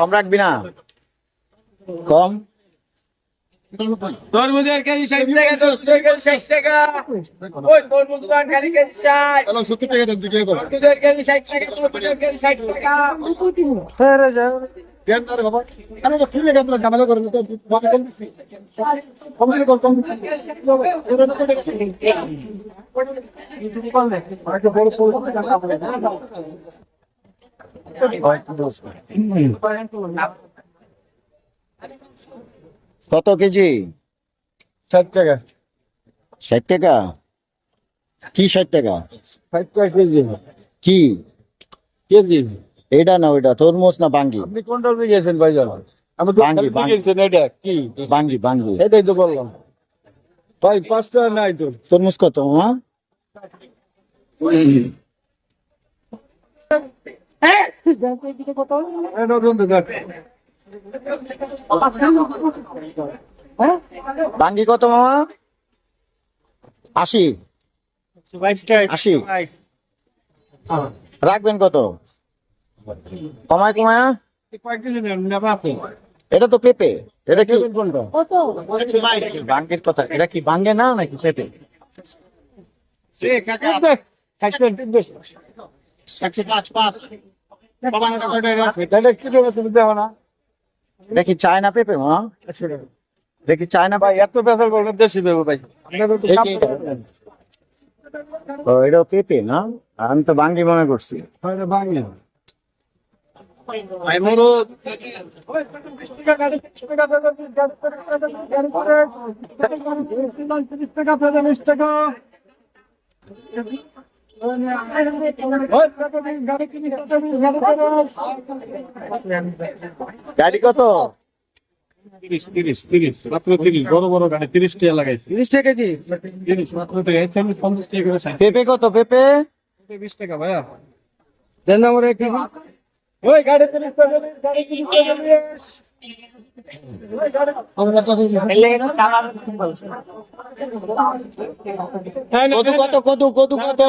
কম রাখবি না কম তরমুজের কেজি ষাট টাকা তরমুজের কেজি ষাট টাকা ওই তরমুজ দোকান কেজি কেজি ষাট সত্তর টাকা দেন দিকে তরমুজের কেজি ষাট টাকা তরমুজের কেজি ষাট টাকা দেন না বাবা আমি তো ফ্রি লেগে ঝামেলা করেন তো বাবা কম দিছি কম দিলে কম কম দিছি এটা তো কোটে কত কেজি? ষাট টাকা। ষাট টাকা? কি ষাট টাকা? ষাট টাকা কেজি। কি? কেজি। এটা না ওইটা তরমুজ না বাঙ্গি? আপনি কোনটা গিয়েছেন ভাইজান? আমি তো বাঙ্গি। গিয়েছেন এটা কি? বাঙ্গি বাঙ্গি। এটাই তো বললাম। ভাই পাঁচ টাকা নাই তো তরমুজ কত মামা বাঙ্গি কত মামা? আশি। আশি। রাখবেন কত? কমায় কমায়। এটা তো পেঁপে। এটা কি? বাঙ্গের কথা। এটা কি বাঙ্গে না নাকি পেঁপে? কি চায়না পেঁপে মা কি চায়না ভাই এত বলবেন দেশি ভেবে ভাই আপনাদের তো এই কাম যে- করেন না। ও এটা পেঁপে না আমি তো বাঙ্গি মনে করছি মুরুদ গাড়ি কত? পেঁপে কত পেঁপে? বিশ টাকা ভাইয়া। দেন আমার ওই গাড়ি তিরিশ টাকা টাকা কত কত কত কত?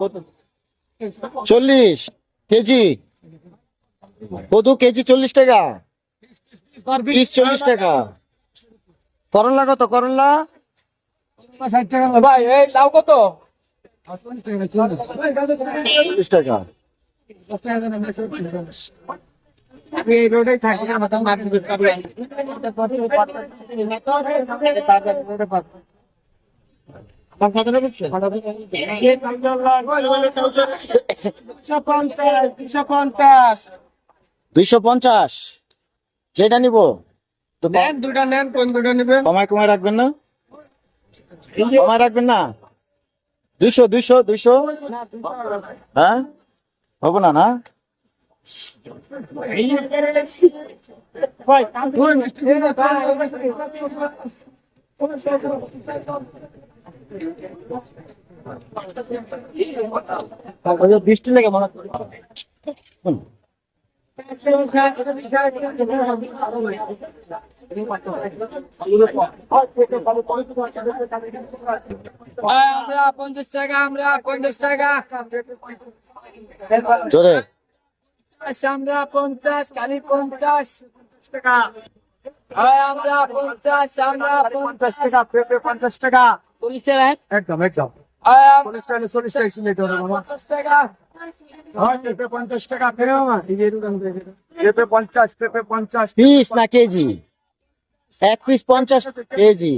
কত কত চল্লিশ। কেজি? কত কেজি চল্লিশ টাকা। পিস চল্লিশ টাকা। করলা কত করলা? ভাই এই লাউ কত? চল্লিশ টাকা। আমি এই থাকি দুইশো পঞ্চাশ যেটা নিব? তো নেন দুটা নেন কোন দুটা নেবে কমায় কমায় রাখবেন না? কমায় রাখবেন না? দুইশো দুইশো দুইশো। হ্যাঁ? হব না না? বৃষ্টি লেগে মনে আমরা পঞ্চাশ টাকা আমরা পঞ্চাশ টাকা। আমরা পঞ্চাশ টাকা হয় আমরা পঞ্চাশ আমরা পঞ্চাশ। টাকা পেঁপে পঞ্চাশ টাকা চল্লিশ টাকা একদম একদম চল্লিশ টাকা চল্লিশ টাকা ছিল এটা পঞ্চাশ টাকা। পেঁপে পঞ্চাশ টাকা পেঁপে পঞ্চাশ। পেঁপে পঞ্চাশ পিস না কেজি? এক পিস পঞ্চাশ কেজি।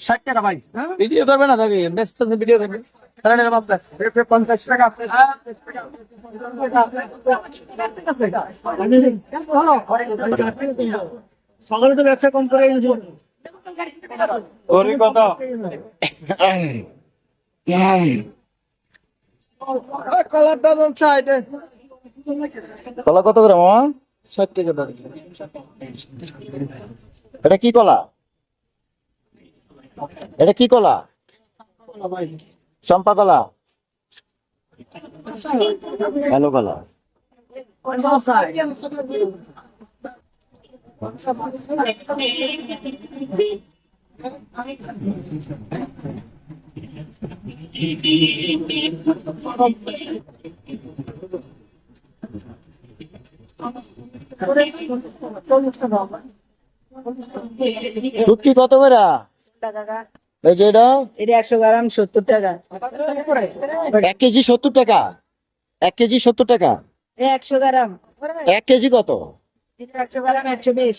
ষাট টাকা ভাই। ভিডিও করবে না থাকি ব্যস্ত ভিডিও করবে টাকা সকালে তো ব্যবসা কম করে ওরে কত? কলা কত করে মামা? ষাট টাকা এটা কি কলা? এটা কি কলা? চম্পা কলা। কালো কলা। সুটকি কত করে? এই যে এটা? এটা একশো গ্রাম সত্তর টাকা। এক কেজি সত্তর টাকা। এক কেজি সত্তর টাকা। একশো গ্রাম। এক কেজি কত? এটা একশো গ্রাম একশো বিশ।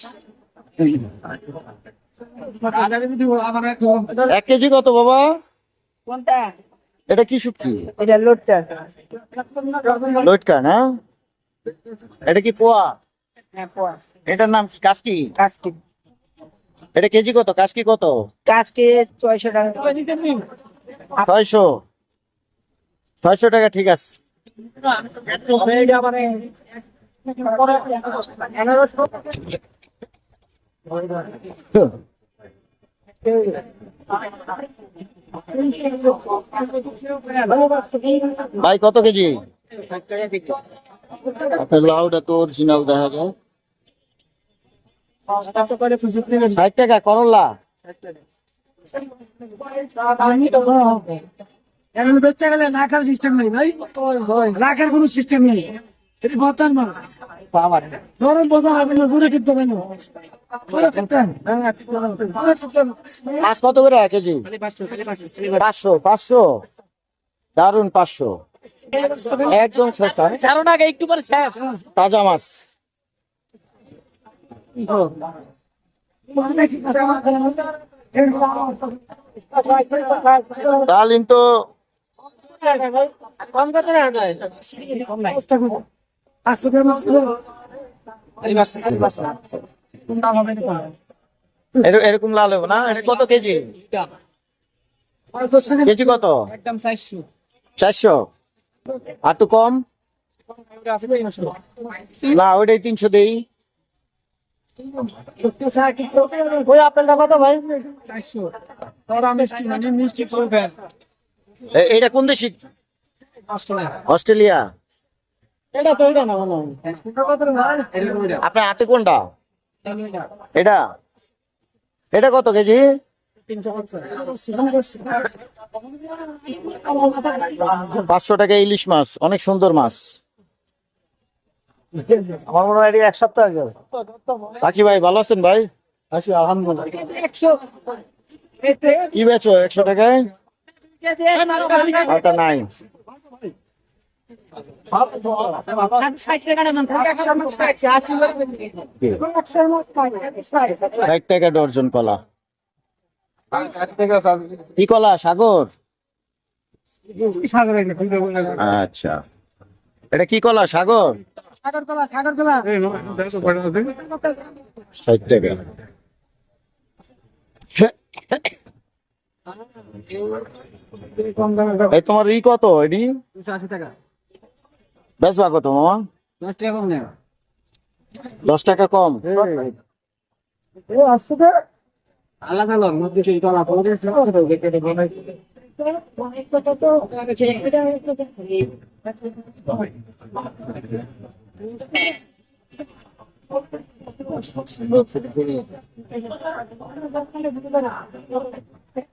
এক কেজি কত বাবা? কোনটা? এটা কি শুটকি? এটা লটকা। না? এটা কি পোয়া? হ্যাঁ পোয়া। এটার নাম কি? কাসকি? কাজকে এটা কেজি কত? কাসকি কত? কাজকে ছয়শো টাকা। ছয়শো। ছয়শো টাকা ঠিক আছে। ভাই কত কেজি? আপনার লাউটা তো অরিজিনাল দেখা যায়। ষাট টাকা করলা। বেচা গেলে রাখার সিস্টেম নেই ভাই। রাখার কোনো সিস্টেম নেই। এটা বতান মাছ। গরম দূরে কিনতে দূরে কিনতেন মাছ কত করে এক কেজি? পাঁচশো পাঁচশো দারুণ পাঁচশো। একদম সস্তা। চারো টাকা একটু পরে শেষ। তাজা মাছ ডালিম তো কম কত টাকা দেয় পাঁচশো টাকা মাছ কিলো দাম হবে এর- এরকম লাল হবে না? কত কেজি? কেজি কত? একদম চারশো। চারশো আর তো কম? না, ওইটাই তিনশো দেই। এটা কোন দেশি? অস্ট্রেলিয়া। এটা তো এটা না আপনার হাতে কোনটা? এটা? এটা কত কেজি? পাঁচশো টাকা ইলিশ মাছ, অনেক সুন্দর মাছ। আমার মনে হয় এক সপ্তাহ আগে বাকি ভাই ভালো আছেন ভাই? আছি আলহামদুলিল্লাহ। একশো কি বেচো একশো টাকায়? ওটা নাই। ষাট টাকা ডর্জন কলা। কি কলা সাগর? সাগর আচ্ছা। এটা কি কলা সাগর? সাগর কলা ষাট টাকা। এই তোমার ই কত? এডি আশি টাকা। বেচবা কত মামা? দশ টাকা কম নেই দশ টাকা কম। ও আসছে তো। আলাদা মধ্যে よかった。